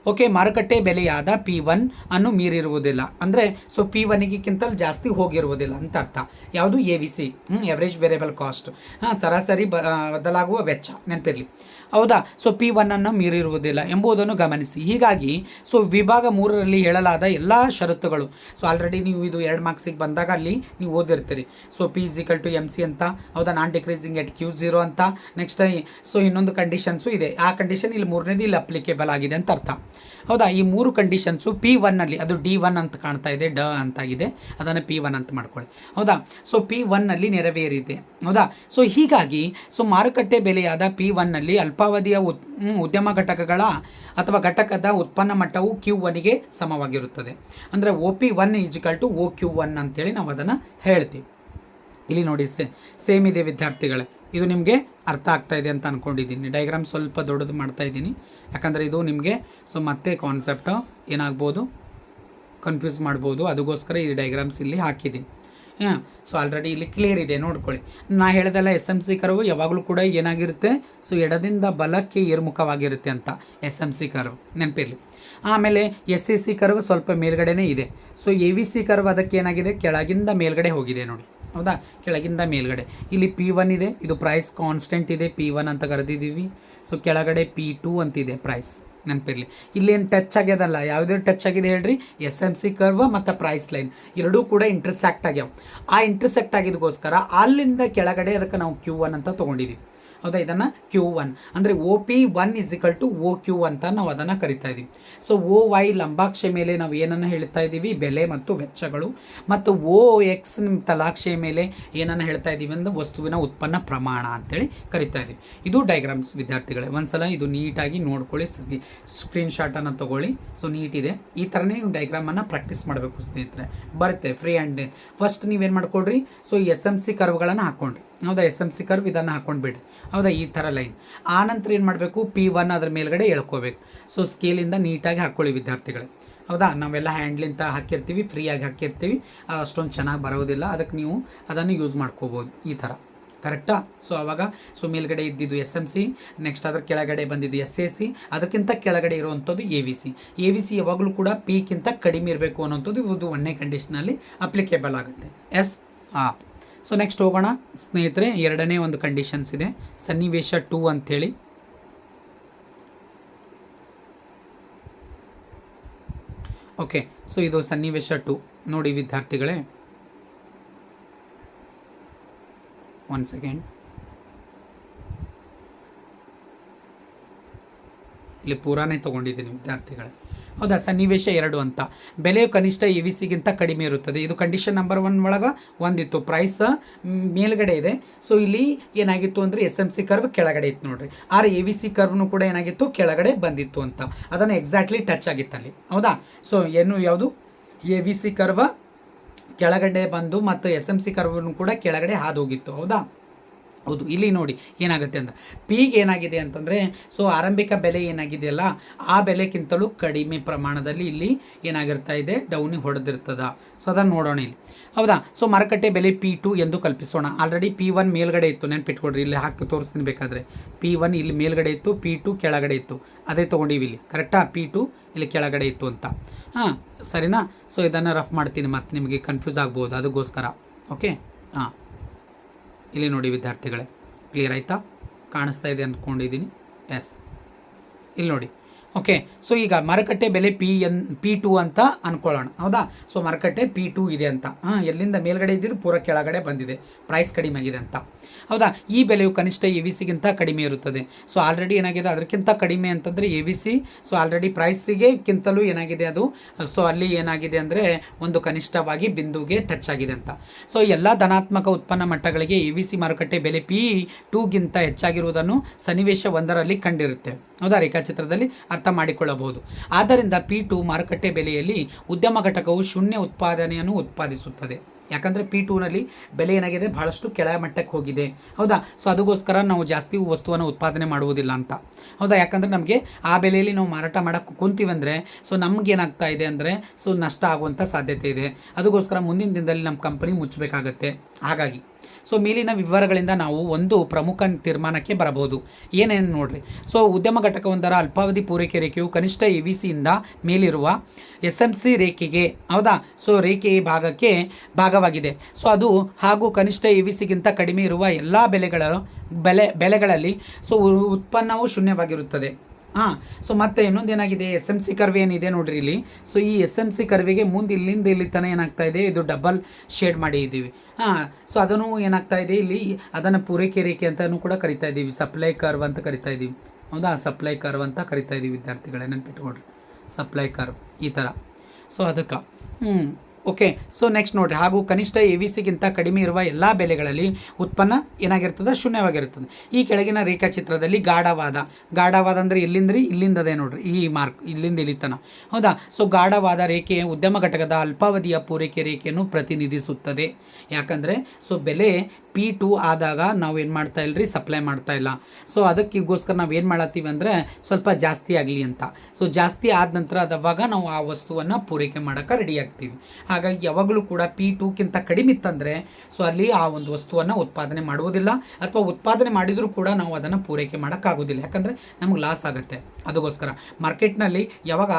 ಓಕೆ ಮಾರುಕಟ್ಟೆ ಬೆಲೆಯಾದ ಪಿ ಒನ್ ಅನ್ನು ಮೀರಿರುವುದಿಲ್ಲ. ಅಂದರೆ ಸೊ ಪಿ ಒನ್ಗಿಂತಲೂ ಜಾಸ್ತಿ ಹೋಗಿರುವುದಿಲ್ಲ ಅಂತ ಅರ್ಥ. ಯಾವುದು? A V C average variable cost ಹಾಂ, ಸರಾಸರಿ ಬದಲಾಗುವ ವೆಚ್ಚ, ನೆನಪಿರಲಿ. ಹೌದಾ? ಸೊ ಪಿ ಒನ್ನನ್ನು ಮೀರಿರುವುದಿಲ್ಲ ಎಂಬುದನ್ನು ಗಮನಿಸಿ. ಹೀಗಾಗಿ ಸೊ ವಿಭಾಗ ಮೂರರಲ್ಲಿ ಹೇಳಲಾದ ಎಲ್ಲ ಷರತ್ತುಗಳು. ಸೊ ಆಲ್ರೆಡಿ ನೀವು ಇದು ಎರಡು ಮಾರ್ಕ್ಸಿಗೆ ಬಂದಾಗ ಅಲ್ಲಿ ನೀವು ಓದಿರ್ತೀರಿ. So P is equal to M C ಅಂತ, ಹೌದಾ? Non decreasing at Q zero ಅಂತ. ನೆಕ್ಸ್ಟ್ ಸೊ ಇನ್ನೊಂದು ಕಂಡೀಷನ್ಸು ಇದೆ. ಆ ಕಂಡೀಷನ್ ಇಲ್ಲಿ ಮೂರನೇದು ಇಲ್ಲಿ ಅಪ್ಲಿಕೇಬಲ್ ಆಗಿದೆ ಅಂತ ಅರ್ಥ. ಹೌದಾ? ಈ ಮೂರು ಕಂಡೀಷನ್ಸು ಪಿ ಒನ್ನಲ್ಲಿ ಅದು ಡಿ ಒನ್ ಅಂತ ಕಾಣ್ತಾ ಇದೆ, ಡ ಅಂತಾಗಿದೆ. ಅದನ್ನು ಪಿ ಒನ್ ಅಂತ ಮಾಡ್ಕೊಳ್ಳಿ. ಹೌದಾ? ಸೊ ಪಿ ಒನ್ನಲ್ಲಿ ನೆರವೇರಿದೆ. ಹೌದಾ? ಸೊ ಹೀಗಾಗಿ ಸೊ ಮಾರುಕಟ್ಟೆ ಬೆಲೆಯಾದ ಪಿ ಒನ್ನಲ್ಲಿ ಅಲ್ಪಾವಧಿಯ ಉತ್ ಉದ್ಯಮ ಘಟಕಗಳ ಅಥವಾ ಘಟಕದ ಉತ್ಪನ್ನ ಮಟ್ಟವು ಕ್ಯೂ ಒನ್ಗೆ ಸಮವಾಗಿರುತ್ತದೆ. ಅಂದರೆ O P one is equal to O Q one ಅಂತೇಳಿ ನಾವು ಅದನ್ನು ಹೇಳ್ತೀವಿ. ಇಲ್ಲಿ ನೋಡಿ ಸೇಮ್ ಇದೆ ವಿದ್ಯಾರ್ಥಿಗಳೇ. ಇದು ನಿಮಗೆ ಅರ್ಥ ಆಗ್ತಾ ಇದೆ ಅಂತ ಅಂದ್ಕೊಂಡಿದ್ದೀನಿ ಡೈಗ್ರಾಮ್ ಸ್ವಲ್ಪ ದೊಡ್ಡದು ಮಾಡ್ತಾ ಇದ್ದೀನಿ. ಯಾಕಂದರೆ ಇದು ನಿಮಗೆ ಸೊ ಮತ್ತೆ ಕಾನ್ಸೆಪ್ಟ್ ಏನಾಗ್ಬೋದು? ಕನ್ಫ್ಯೂಸ್ ಮಾಡ್ಬೋದು. ಅದಕ್ಕೋಸ್ಕರ ಈ ಡೈಗ್ರಾಮ್ಸ್ ಇಲ್ಲಿ ಹಾಕಿದ್ದೀನಿ. ಹಾಂ ಸೊ ಆಲ್ರೆಡಿ ಇಲ್ಲಿ ಕ್ಲಿಯರ್ ಇದೆ. ನೋಡ್ಕೊಳ್ಳಿ. ನಾ ಹೇಳ್ದಲ್ಲ ಎಸ್ ಎಂ ಸಿ ಕರ್ವ್ ಯಾವಾಗಲೂ ಕೂಡ ಏನಾಗಿರುತ್ತೆ? ಸೊ ಎಡದಿಂದ ಬಲಕ್ಕೆ ಏರ್ಮುಖವಾಗಿರುತ್ತೆ ಅಂತ ಎಸ್ ಎಂ ಸಿ ಕರ್ವ್ ನೆನಪಿರಲಿ. ಆಮೇಲೆ ಎಸ್ ಸಿ ಸಿ ಕರ್ವ್ ಸ್ವಲ್ಪ ಮೇಲ್ಗಡೆನೇ ಇದೆ. So A V C curve ಅದಕ್ಕೆ ಏನಾಗಿದೆ? ಕೆಳಗಿಂದ ಮೇಲ್ಗಡೆ ಹೋಗಿದೆ ನೋಡಿ. ಹೌದಾ? ಕೆಳಗಿಂದ ಮೇಲ್ಗಡೆ. ಇಲ್ಲಿ ಪಿ ಒನ್ ಇದೆ, ಇದು ಪ್ರೈಸ್ ಕಾನ್ಸ್ಟೆಂಟ್ ಇದೆ ಪಿ ಒನ್ ಅಂತ ಕರೆದಿದ್ದೀವಿ. ಸೊ ಕೆಳಗಡೆ ಪಿ ಟು ಅಂತಿದೆ ಪ್ರೈಸ್ ನೆನಪಿರಲಿ. ಇಲ್ಲೇನು ಟಚ್ ಆಗ್ಯದಲ್ಲ, ಯಾವುದೇ ಟಚ್ ಆಗಿದೆ ಹೇಳ್ರಿ. ಎಸ್ ಎಂ ಸಿ ಕರ್ವ್ ಮತ್ತು ಪ್ರೈಸ್ ಲೈನ್ ಎರಡೂ ಕೂಡ ಇಂಟರ್ಸೆಕ್ಟ್ ಆಗ್ಯಾವ. ಆ ಇಂಟರ್ಸೆಕ್ಟ್ ಆಗಿದ್ದಕ್ಕೋಸ್ಕರ ಅಲ್ಲಿಂದ ಕೆಳಗಡೆ ಅದಕ್ಕೆ ನಾವು ಕ್ಯೂ ಒನ್ ಅಂತ ತೊಗೊಂಡಿದ್ದೀವಿ ಹೌದಾ? ಇದನ್ನು ಕ್ಯೂ ಒನ್ ಅಂದರೆ O P one is equal to O Q ಅಂತ ನಾವು ಅದನ್ನು ಕರಿತಾ ಇದ್ದೀವಿ ಸೊ ಓ ವೈ ಲಂಬಾಕ್ಷೆ ಮೇಲೆ ನಾವು ಏನನ್ನು ಹೇಳ್ತಾ ಇದ್ದೀವಿ ಬೆಲೆ ಮತ್ತು ವೆಚ್ಚಗಳು. ಮತ್ತು ಓ ಎಕ್ಸ್ ತಲಾಕ್ಷೆಯ ಮೇಲೆ ಏನನ್ನು ಹೇಳ್ತಾ ಇದ್ದೀವಿ ಅಂದರೆ ವಸ್ತುವಿನ ಉತ್ಪನ್ನ ಪ್ರಮಾಣ ಅಂತೇಳಿ ಕರಿತಾ ಇದ್ದೀವಿ ಇದು ಡೈಗ್ರಾಮ್ಸ್ ವಿದ್ಯಾರ್ಥಿಗಳೇ. ಒಂದ್ಸಲ ಇದು ನೀಟಾಗಿ ನೋಡ್ಕೊಳ್ಳಿ. ಸ್ಕ್ರೀನ್ ಶಾಟನ್ನು ತಗೊಳ್ಳಿ. ಸೊ ನೀಟಿದೆ ಈ ಥರನೇ ನೀವು ಡೈಗ್ರಾಮನ್ನು ಪ್ರಾಕ್ಟೀಸ್ ಮಾಡಬೇಕು ಸ್ನೇಹಿತರೆ. ಬರುತ್ತೆ ಫ್ರೀ ಆ್ಯಂಡ್ ಫಸ್ಟ್ ನೀವೇನು ಮಾಡ್ಕೊಳ್ರಿ? ಸೊ ಎಸ್ ಎಂ ಸಿ ಕರ್ವ್ಗಳನ್ನು ಹಾಕ್ಕೊಂಡ್ರಿ ಹೌದಾ ಎಸ್ ಎಂ ಸಿ ಕರ್ವ್ ಇದನ್ನು ಹಾಕ್ಕೊಂಡ್ಬಿಡ್ರಿ ಹೌದಾ, ಈ ಥರ ಲೈನ್ ಆನಂತರ ನಂತರ ಏನು ಮಾಡಬೇಕು? ಪಿ ಒನ್ ಅದ್ರ ಮೇಲ್ಗಡೆ ಎಳ್ಕೋಬೇಕು. ಸೊ ಸ್ಕೇಲಿಂದ ನೀಟಾಗಿ ಹಾಕ್ಕೊಳ್ಳಿ ವಿದ್ಯಾರ್ಥಿಗಳೇ. ಹೌದಾ, ನಾವೆಲ್ಲ ಹ್ಯಾಂಡ್ಲಿಂತ ಹಾಕಿರ್ತೀವಿ ಫ್ರೀಯಾಗಿ ಹಾಕಿರ್ತೀವಿ ಅಷ್ಟೊಂದು ಚೆನ್ನಾಗಿ ಬರೋದಿಲ್ಲ. ಅದಕ್ಕೆ ನೀವು ಅದನ್ನು ಯೂಸ್ ಮಾಡ್ಕೋಬೋದು ಈ ಥರ. ಕರೆಕ್ಟಾ ಸೊ ಅವಾಗ ಸೊ ಮೇಲ್ಗಡೆ ಇದ್ದಿದ್ದು ಎಸ್ ಎಂ ಸಿ ನೆಕ್ಸ್ಟ್ ಅದ್ರ ಕೆಳಗಡೆ ಬಂದಿದ್ದು ಎಸ್ ಎ ಸಿ ಅದಕ್ಕಿಂತ ಕೆಳಗಡೆ ಇರುವಂಥದ್ದು A V C A V C ಯಾವಾಗಲೂ ಕೂಡ ಪಿಗಿಂತ ಕಡಿಮೆ ಇರಬೇಕು ಅನ್ನೋಂಥದ್ದು ಇದು ಒಂದನೇ ಕಂಡೀಷನಲ್ಲಿ ಅಪ್ಲಿಕೇಬಲ್ ಆಗುತ್ತೆ. ಎಸ್ ಹಾಂ ಸೊ ನೆಕ್ಸ್ಟ್ ಹೋಗೋಣ. ಸ್ನೇಹಿತರೆ, ಎರಡನೇ ಒಂದು ಕಂಡೀಷನ್ಸ್ ಇದೆ. ಸನ್ನಿವೇಶ ಟೂ ಅಂಥೇಳಿ. ಓಕೆ ಸೊ ಇದು ಸನ್ನಿವೇಶ ಟು ನೋಡಿ ವಿದ್ಯಾರ್ಥಿಗಳೇ. ಒನ್ ಸೆಕೆಂಡ್ ಇಲ್ಲಿ ಪೂರಾನೇ ತೊಗೊಂಡಿದ್ದೀನಿ ವಿದ್ಯಾರ್ಥಿಗಳೇ. ಹೌದಾ ಸನ್ನಿವೇಶ ಎರಡು ಅಂತ. ಬೆಲೆಯು ಕನಿಷ್ಠ ಎ ವಿ ಸಿಗಿಂತ ಕಡಿಮೆ ಇರುತ್ತದೆ. ಇದು ಕಂಡೀಷನ್ ನಂಬರ್ ಒನ್ ಒಳಗೆ ಒಂದಿತ್ತು. ಪ್ರೈಸ್ ಮೇಲ್ಗಡೆ ಇದೆ. ಸೊ ಇಲ್ಲಿ ಏನಾಗಿತ್ತು ಅಂದರೆ ಎಸ್ ಎಂ ಸಿ ಕರ್ವ್ ಕೆಳಗಡೆ ಇತ್ತು ನೋಡ್ರಿ. ಆರ್ ಎ ವಿ ಸಿ ಕರ್ವ್ನು ಕೂಡ ಏನಾಗಿತ್ತು? ಕೆಳಗಡೆ ಬಂದಿತ್ತು ಅಂತ. ಅದನ್ನು ಎಕ್ಸಾಕ್ಟ್ಲಿ ಟಚ್ ಆಗಿತ್ತು ಅಲ್ಲಿ. ಹೌದಾ? ಸೊ ಏನು ಯಾವುದು? ಎ ವಿ ಸಿ ಕರ್ವ ಕೆಳಗಡೆ ಬಂದು ಮತ್ತು ಎಸ್ ಎಂ ಸಿ ಕರ್ವನ್ನು ಕೂಡ ಕೆಳಗಡೆ ಹಾದು ಹೋಗಿತ್ತು. ಹೌದಾ? ಹೌದು, ಇಲ್ಲಿ ನೋಡಿ ಏನಾಗುತ್ತೆ ಅಂತ. ಪೀಗೆ ಏನಾಗಿದೆ ಅಂತಂದರೆ, ಸೊ ಆರಂಭಿಕ ಬೆಲೆ ಏನಾಗಿದೆಯಲ್ಲ ಆ ಬೆಲೆಗಿಂತಲೂ ಕಡಿಮೆ ಪ್ರಮಾಣದಲ್ಲಿ ಇಲ್ಲಿ ಏನಾಗಿರ್ತಾ ಇದೆ, ಡೌನಿ ಹೊಡೆದಿರ್ತದ. ಸೊ ಅದನ್ನು ನೋಡೋಣ ಇಲ್ಲಿ. ಹೌದಾ? ಸೊ ಮಾರುಕಟ್ಟೆ ಬೆಲೆ ಪಿ ಟು ಎಂದು ಕಲ್ಪಿಸೋಣ. ಆಲ್ರೆಡಿ ಪಿ ಒನ್ ಮೇಲ್ಗಡೆ ಇತ್ತು ನೆನ್ಪಿಟ್ಕೊಡ್ರಿ ಇಲ್ಲಿ ಹಾಕಿ ತೋರಿಸ್ತೀನಿ ಬೇಕಾದರೆ. ಪಿ ಒನ್ ಇಲ್ಲಿ ಮೇಲ್ಗಡೆ ಇತ್ತು ಪಿ ಟು ಕೆಳಗಡೆ ಇತ್ತು. ಅದೇ ತೊಗೊಂಡಿವಿ ಇಲ್ಲಿ. ಕರೆಕ್ಟಾ ಪಿ ಟು ಇಲ್ಲಿ ಕೆಳಗಡೆ ಇತ್ತು ಅಂತ. ಹಾಂ, ಸರಿನಾ? ಸೊ ಇದನ್ನು ರಫ್ ಮಾಡ್ತೀನಿ ಮತ್ತೆ ನಿಮಗೆ ಕನ್ಫ್ಯೂಸ್ ಆಗ್ಬೋದು, ಅದಕ್ಕೋಸ್ಕರ. ಓಕೆ ಹಾಂ. ಇಲ್ಲಿ ನೋಡಿ ವಿದ್ಯಾರ್ಥಿಗಳೇ ಕ್ಲಿಯರ್ ಆಯಿತಾ? ಕಾಣಿಸ್ತಾ ಇದೆ ಅಂದ್ಕೊಂಡಿದ್ದೀನಿ. ಎಸ್ ಇಲ್ಲಿ ನೋಡಿ. ಓಕೆ ಸೊ ಈಗ ಮಾರುಕಟ್ಟೆ ಬೆಲೆ ಪಿ ಎನ್ ಪಿ ಟು ಅಂತ ಅಂದ್ಕೊಳ್ಳೋಣ ಹೌದಾ? ಸೊ ಮಾರುಕಟ್ಟೆ ಪಿ ಟು ಇದೆ ಅಂತ. ಹಾಂ, ಎಲ್ಲಿಂದ ಮೇಲ್ಗಡೆ ಇದ್ದಿದ್ದು ಪೂರ ಕೆಳಗಡೆ ಬಂದಿದೆ. ಪ್ರೈಸ್ ಕಡಿಮೆ ಆಗಿದೆ ಅಂತ. ಹೌದಾ? ಈ ಬೆಲೆಯು ಕನಿಷ್ಠ ಎ ವಿ ಸಿಗಿಂತ ಕಡಿಮೆ ಇರುತ್ತದೆ. ಸೊ ಆಲ್ರೆಡಿ ಏನಾಗಿದೆ? ಅದಕ್ಕಿಂತ ಕಡಿಮೆ ಅಂತಂದರೆ A V C so already ಪ್ರೈಸಿಗೆ ಏನಾಗಿದೆ ಅದು? ಸೊ ಅಲ್ಲಿ ಏನಾಗಿದೆ ಅಂದರೆ ಒಂದು ಕನಿಷ್ಠವಾಗಿ ಬಿಂದುಗೆ ಟಚ್ ಆಗಿದೆ ಅಂತ. ಸೊ ಎಲ್ಲ ಧನಾತ್ಮಕ ಉತ್ಪನ್ನ ಮಟ್ಟಗಳಿಗೆ ಎ ವಿ ಸಿ ಮಾರುಕಟ್ಟೆ ಬೆಲೆ ಪಿ ಟೂಗಿಂತ ಹೆಚ್ಚಾಗಿರುವುದನ್ನು ಸನ್ನಿವೇಶ ಒಂದರಲ್ಲಿ ಕಂಡಿರುತ್ತೆ. ಹೌದಾ? ರೇಖಾಚಿತ್ರದಲ್ಲಿ ಅರ್ಥ ಮಾಡಿಕೊಳ್ಳಬಹುದು. ಆದ್ದರಿಂದ ಪಿ ಟು ಮಾರುಕಟ್ಟೆ ಬೆಲೆಯಲ್ಲಿ ಉದ್ಯಮ ಘಟಕವು ಶೂನ್ಯ ಉತ್ಪಾದನೆಯನ್ನು ಉತ್ಪಾದಿಸುತ್ತದೆ. ಯಾಕಂದರೆ ಪಿ ಟೂನಲ್ಲಿ ಬೆಲೆ ಏನಾಗಿದೆ? ಬಹಳಷ್ಟು ಕೆಳ ಮಟ್ಟಕ್ಕೆ ಹೋಗಿದೆ. ಹೌದಾ? ಸೊ ಅದಕ್ಕೋಸ್ಕರ ನಾವು ಜಾಸ್ತಿ ವಸ್ತುವನ್ನು ಉತ್ಪಾದನೆ ಮಾಡುವುದಿಲ್ಲ ಅಂತ. ಹೌದಾ? ಯಾಕಂದರೆ ನಮಗೆ ಆ ಬೆಲೆಯಲ್ಲಿ ನಾವು ಮಾರಾಟ ಮಾಡೋಕ್ಕೆ ಕುಂತೀವಂದರೆ ಸೊ ನಮಗೇನಾಗ್ತಾ ಇದೆ ಅಂದರೆ ಸೊ ನಷ್ಟ ಆಗುವಂಥ ಸಾಧ್ಯತೆ ಇದೆ. ಅದಕ್ಕೋಸ್ಕರ ಮುಂದಿನ ದಿನದಲ್ಲಿ ನಮ್ಮ ಕಂಪನಿ ಮುಚ್ಚಬೇಕಾಗತ್ತೆ. ಹಾಗಾಗಿ ಸೊ ಮೇಲಿನ ವಿವರಗಳಿಂದ ನಾವು ಒಂದು ಪ್ರಮುಖ ತೀರ್ಮಾನಕ್ಕೆ ಬರಬಹುದು. ಏನೇನು ನೋಡ್ರಿ? ಸೊ ಉದ್ಯಮ ಘಟಕವೊಂದರ ಅಲ್ಪಾವಧಿ ಪೂರೈಕೆ ರೇಖೆಯು ಕನಿಷ್ಠ ಎ ವಿ ಸಿಯಿಂದ ಮೇಲಿರುವ ಎಸ್ ಎಂ ಸಿ ರೇಖೆಗೆ, ಹೌದಾ? ಸೊ ರೇಖೆ ಭಾಗಕ್ಕೆ ಭಾಗವಾಗಿದೆ. ಸೊ ಅದು ಹಾಗೂ ಕನಿಷ್ಠ ಎ ವಿ ಸಿಗಿಂತ ಕಡಿಮೆ ಇರುವ ಎಲ್ಲ ಬೆಲೆಗಳ, ಬೆಲೆ, ಬೆಲೆಗಳಲ್ಲಿ ಸೊ ಉತ್ಪನ್ನವು ಶೂನ್ಯವಾಗಿರುತ್ತದೆ. ಹಾಂ ಸೊ ಮತ್ತೆ ಇನ್ನೊಂದು ಏನಾಗಿದೆ? ಎಸ್ ಎಂ ಸಿ ಕರ್ವೆ ಏನಿದೆ ನೋಡ್ರಿ ಇಲ್ಲಿ. ಸೊ ಈ ಎಸ್ ಎಂ ಸಿ ಕರ್ವೆಗೆ ಮುಂದೆ ಇಲ್ಲಿಂದ ಇಲ್ಲಿ ತನಕ ಏನಾಗ್ತಾ ಇದೆ? ಇದು ಡಬಲ್ ಶೇಡ್ ಮಾಡಿ ಇದ್ದೀವಿ. ಹಾಂ ಸೊ ಅದನ್ನು ಏನಾಗ್ತಾ ಇದೆ ಇಲ್ಲಿ? ಅದನ್ನು ಪೂರೈಕೆ ರೇಖೆ ಅಂತಲೂ ಕೂಡ ಕರಿತಾ ಇದ್ದೀವಿ. ಸಪ್ಲೈ ಕರ್ವ್ ಅಂತ ಕರಿತಾ ಇದ್ದೀವಿ. ಹೌದಾ? ಸಪ್ಲೈ ಕರ್ವ್ ಅಂತ ಕರಿತಾ ಇದ್ದೀವಿ ವಿದ್ಯಾರ್ಥಿಗಳೇ ನೆನ್ಪಿಟ್ಕೊಡ್ರಿ ಸಪ್ಲೈ ಕರ್ವ್ ಈ ಥರ ಸೊ ಅದಕ್ಕೆ ಹ್ಞೂ ಓಕೆ ಸೊ ನೆಕ್ಸ್ಟ್ ನೋಡಿರಿ. ಹಾಗೂ ಕನಿಷ್ಠ ಎ ವಿ ಸಿಗಿಂತ ಕಡಿಮೆ ಇರುವ ಎಲ್ಲ ಬೆಲೆಗಳಲ್ಲಿ ಉತ್ಪನ್ನ ಏನಾಗಿರ್ತದೆ? ಶೂನ್ಯವಾಗಿರ್ತದೆ. ಈ ಕೆಳಗಿನ ರೇಖಾಚಿತ್ರದಲ್ಲಿ ಗಾಢವಾದ. ಗಾಢವಾದ ಅಂದರೆ ಎಲ್ಲಿಂದ್ರಿ? ಇಲ್ಲಿಂದದೇ ನೋಡ್ರಿ. ಈ ಮಾರ್ಕ್, ಇಲ್ಲಿಂದ ಇಳಿತನ. ಹೌದಾ? ಸೊ ಗಾಢವಾದ ರೇಖೆ ಉದ್ಯಮ ಘಟಕದ ಅಲ್ಪಾವಧಿಯ ಪೂರೈಕೆ ರೇಖೆಯನ್ನು ಪ್ರತಿನಿಧಿಸುತ್ತದೆ. ಯಾಕಂದರೆ ಸೊ ಬೆಲೆ ಪಿ ಟು ಆದಾಗ ನಾವು ಏನು ಮಾಡ್ತಾ ರೀ ಸಪ್ಲೈ ಮಾಡ್ತಾ ಇಲ್ಲ. ಸೊ ಅದಕ್ಕಿಗೋಸ್ಕರ ನಾವು ಏನು ಮಾಡತ್ತೀವಿ ಅಂದರೆ ಸ್ವಲ್ಪ ಜಾಸ್ತಿ ಆಗಲಿ ಅಂತ. ಸೊ ಜಾಸ್ತಿ ಆದ ನಂತರ ಅದವಾಗ ನಾವು ಆ ವಸ್ತುವನ್ನು ಪೂರೈಕೆ ಮಾಡೋಕ್ಕೆ ರೆಡಿ ಆಗ್ತೀವಿ. ಹಾಗಾಗಿ ಯಾವಾಗಲೂ ಕೂಡ ಪಿ ಟೂಕ್ಕಿಂತ ಕಡಿಮೆ ಇತ್ತಂದರೆ ಸೊ ಅಲ್ಲಿ ಆ ಒಂದು ವಸ್ತುವನ್ನು ಉತ್ಪಾದನೆ ಮಾಡುವುದಿಲ್ಲ. ಅಥವಾ ಉತ್ಪಾದನೆ ಮಾಡಿದರೂ ಕೂಡ ನಾವು ಅದನ್ನು ಪೂರೈಕೆ ಮಾಡೋಕ್ಕಾಗೋದಿಲ್ಲ ಯಾಕಂದರೆ ನಮಗೆ ಲಾಸ್ ಆಗುತ್ತೆ. ಅದಕ್ಕೋಸ್ಕರ. ಮಾರ್ಕೆಟ್ನಲ್ಲಿ ಯಾವಾಗ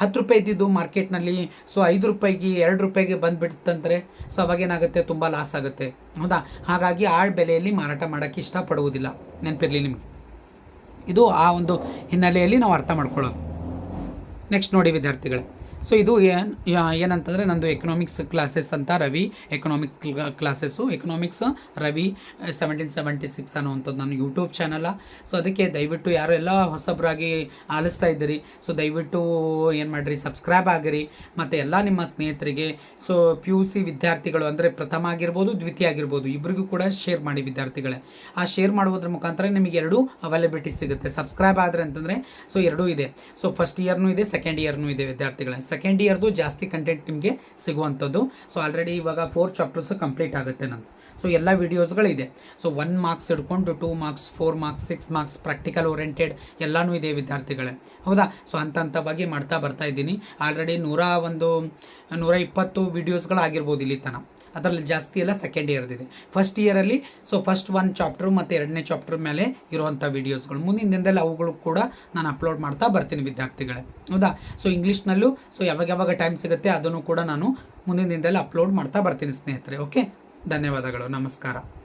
ಹತ್ತು ರೂಪಾಯಿ ಇದ್ದಿದ್ದು ಮಾರ್ಕೆಟ್ನಲ್ಲಿ, ಸೊ ಐದು ರೂಪಾಯಿಗೆ, ಎರಡು ರೂಪಾಯಿಗೆ ಬಂದುಬಿಡ್ತಂದರೆ, ಸೊ ಅವಾಗೇನಾಗುತ್ತೆ ತುಂಬ ಲಾಸ್ ಆಗುತ್ತೆ. ಹೌದಾ? ಹಾಗಾಗಿ ಆ ಬೆಲೆಯಲ್ಲಿ ಮಾರಾಟ ಮಾಡೋಕ್ಕೆ ಇಷ್ಟಪಡುವುದಿಲ್ಲ. ನೆನಪಿರಲಿ ನಿಮಗೆ. ಇದು ಆ ಒಂದು ಹಿನ್ನೆಲೆಯಲ್ಲಿ ನಾವು ಅರ್ಥ ಮಾಡ್ಕೊಳ್ಳೋದು. ನೆಕ್ಸ್ಟ್ ನೋಡಿ ವಿದ್ಯಾರ್ಥಿಗಳೇ. ಸೊ ಇದು ಏನು ಏನಂತಂದರೆ ನಂದು ಎಕನಾಮಿಕ್ಸ್ ಕ್ಲಾಸಸ್ ಅಂತ Ravi. Economics classes economics Ravi seventeen seventy six ಅನ್ನುವಂಥದ್ದು ನನ್ನ ಯೂಟ್ಯೂಬ್ ಚಾನಲ ಸೊ ಅದಕ್ಕೆ ದಯವಿಟ್ಟು ಯಾರು ಎಲ್ಲ ಹೊಸಬ್ರಾಗಿ ಆಲಿಸ್ತಾ ಇದ್ದೀರಿ ಸೊ ದಯವಿಟ್ಟು ಏನು ಮಾಡಿರಿ ಸಬ್ಸ್ಕ್ರೈಬ್ ಆಗಿರಿ. ಮತ್ತು ಎಲ್ಲ ನಿಮ್ಮ ಸ್ನೇಹಿತರಿಗೆ ಸೊ ಪಿ ಯು ಸಿ ವಿದ್ಯಾರ್ಥಿಗಳು ಅಂದರೆ ಪ್ರಥಮ ಆಗಿರ್ಬೋದು, ದ್ವಿತೀಯ ಆಗಿರ್ಬೋದು ಇಬ್ಬರಿಗೂ ಕೂಡ ಶೇರ್ ಮಾಡಿ ವಿದ್ಯಾರ್ಥಿಗಳೇ. ಆ ಶೇರ್ ಮಾಡುವುದ್ರ ಮುಖಾಂತರ ನಿಮಗೆ ಎರಡೂ ಅವೈಲಬಿಲಿಟಿ ಸಿಗುತ್ತೆ. ಸಬ್ಸ್ಕ್ರೈಬ್ ಆದರೆ ಅಂತಂದರೆ ಸೊ ಎರಡೂ ಇದೆ. ಸೊ ಫಸ್ಟ್ ಇಯರ್ನೂ ಇದೆ ಸೆಕೆಂಡ್ ಇಯರ್ನೂ ಇದೆ ವಿದ್ಯಾರ್ಥಿಗಳೇ. ಸೆಕೆಂಡ್ ಇಯರ್ದು ಜಾಸ್ತಿ ಕಂಟೆಂಟ್ ನಿಮಗೆ ಸಿಗುವಂಥದ್ದು. ಸೊ ಆಲ್ರೆಡಿ ಇವಾಗ ಫೋರ್ ಚಾಪ್ಟರ್ಸ್ ಕಂಪ್ಲೀಟ್ ಆಗುತ್ತೆ ನಂದು ಸೊ ಎಲ್ಲ ವೀಡಿಯೋಸ್ಗಳಿದೆ ಸೊ ಒನ್ ಮಾರ್ಕ್ಸ್ ಹಿಡ್ಕೊಂಡು two marks four marks six marks practical oriented ಎಲ್ಲನೂ ಇದೆ ವಿದ್ಯಾರ್ಥಿಗಳೇ. ಹೌದಾ? ಸೊ ಹಂತ ಹಂತವಾಗಿ ಮಾಡ್ತಾ ಬರ್ತಾ ಇದ್ದೀನಿ. ಆಲ್ರೆಡಿ ನೂರ ಒಂದು, ನೂರ ಇಪ್ಪತ್ತು ವೀಡಿಯೋಸ್ಗಳಾಗಿರ್ಬೋದು ಇಲ್ಲಿ ತನಕ. ಅದರಲ್ಲಿ ಜಾಸ್ತಿ ಎಲ್ಲ ಸೆಕೆಂಡ್ ಇಯರ್ದಿದೆ ಫಸ್ಟ್ ಇಯರಲ್ಲಿ ಸೊ ಫಸ್ಟ್ ಒನ್ ಚಾಪ್ಟರ್ ಮತ್ತು ಎರಡನೇ ಚಾಪ್ಟರ್ ಮೇಲೆ ಇರುವಂಥ ವೀಡಿಯೋಸ್ಗಳು ಮುಂದಿನ ದಿನದಲ್ಲಿ ಅವುಗಳು ಕೂಡ ನಾನು ಅಪ್ಲೋಡ್ ಮಾಡ್ತಾ ಬರ್ತೀನಿ ವಿದ್ಯಾರ್ಥಿಗಳೇ. ಹೌದಾ? ಸೊ ಇಂಗ್ಲೀಷ್ನಲ್ಲೂ ಸೊ ಯಾವಾಗ ಯಾವಾಗ ಟೈಮ್ ಸಿಗುತ್ತೆ ಅದನ್ನು ಕೂಡ ನಾನು ಮುಂದಿನ ದಿನದಲ್ಲಿ ಅಪ್ಲೋಡ್ ಮಾಡ್ತಾ ಬರ್ತೀನಿ ಸ್ನೇಹಿತರೆ ಓಕೆ ಧನ್ಯವಾದಗಳು, ನಮಸ್ಕಾರ.